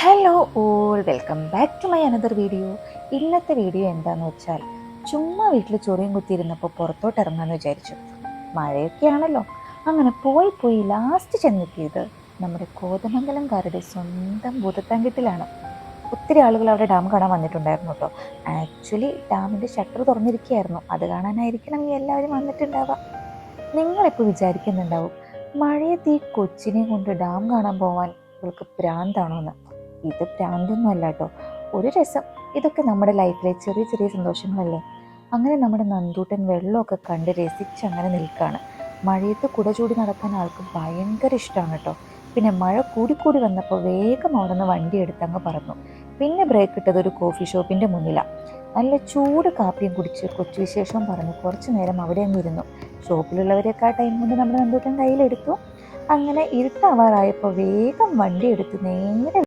Hello all welcome back to my another video ഇന്നത്തെ video എന്താണെന്ന് വെച്ചാൽ ചുമ്മാ വീട്ടിൽ ചൊറിയും കുത്തിയിരുന്നപ്പോൾ പുറത്തോട്ട് ഇറങ്ങാമെന്ന് വിചാരിച്ചു. മഴയൊക്കെയാണല്ലോ. അങ്ങനെ പോയി പോയി ലാസ്റ്റ് ചെന്നെത്തിയത് നമ്മുടെ കോതമംഗലംകാരുടെ സ്വന്തം ഭൂതത്താങ്കത്തിലാണ്. ഒത്തിരി ആളുകൾ അവിടെ ഡാം കാണാൻ വന്നിട്ടുണ്ടായിരുന്നു കേട്ടോ. ആക്ച്വലി ഡാമിന്റെ ഷട്ടർ തുറന്നിരിക്കുകയായിരുന്നു. അത് കാണാനായിരിക്കണം ഈ എല്ലാവരും വന്നിട്ടുണ്ടാവുക. നിങ്ങളിപ്പോൾ വിചാരിക്കുന്നുണ്ടാവും മഴയത്ത് ഈ കൊച്ചിനെ കൊണ്ട് ഡാം കാണാൻ പോവാൻ ഇവൾക്ക് പ്രാന്താണോ എന്ന് ഇത് പ്രാന്തൊന്നും അല്ല കേട്ടോ ഒരു രസം. ഇതൊക്കെ നമ്മുടെ ലൈഫിലെ ചെറിയ ചെറിയ സന്തോഷങ്ങളല്ലേ? അങ്ങനെ നമ്മുടെ നന്ദൂട്ടൻ വെള്ളമൊക്കെ കണ്ട് രസിച്ച് അങ്ങനെ നിൽക്കുകയാണ് മഴയത്ത് കുട ചൂടി നടക്കാൻ ആൾക്ക് ഭയങ്കര ഇഷ്ടമാണ് കേട്ടോ പിന്നെ മഴ കൂടിക്കൂടി വന്നപ്പോൾ വേഗം അവിടെ നിന്ന് വണ്ടി എടുത്ത് അങ്ങ് പറന്നു. പിന്നെ ബ്രേക്ക് ഇട്ടത് ഒരു കോഫി ഷോപ്പിന്റെ മുന്നിലാണ് നല്ല ചൂട് കാപ്പിയും കുടിച്ച് കൊച്ചു വിശേഷവും പറഞ്ഞു. കുറച്ച് നേരം അവിടെ അങ്ങ് ഇരുന്നു. ഷോപ്പിലുള്ളവരെയൊക്കെ ആ ടൈം കൊണ്ട് നമ്മുടെ നന്ദൂട്ടൻ കയ്യിലെടുത്തു. അങ്ങനെ ഇരുട്ടാവാറായപ്പോൾ വേഗം വണ്ടി എടുത്ത് നേരെ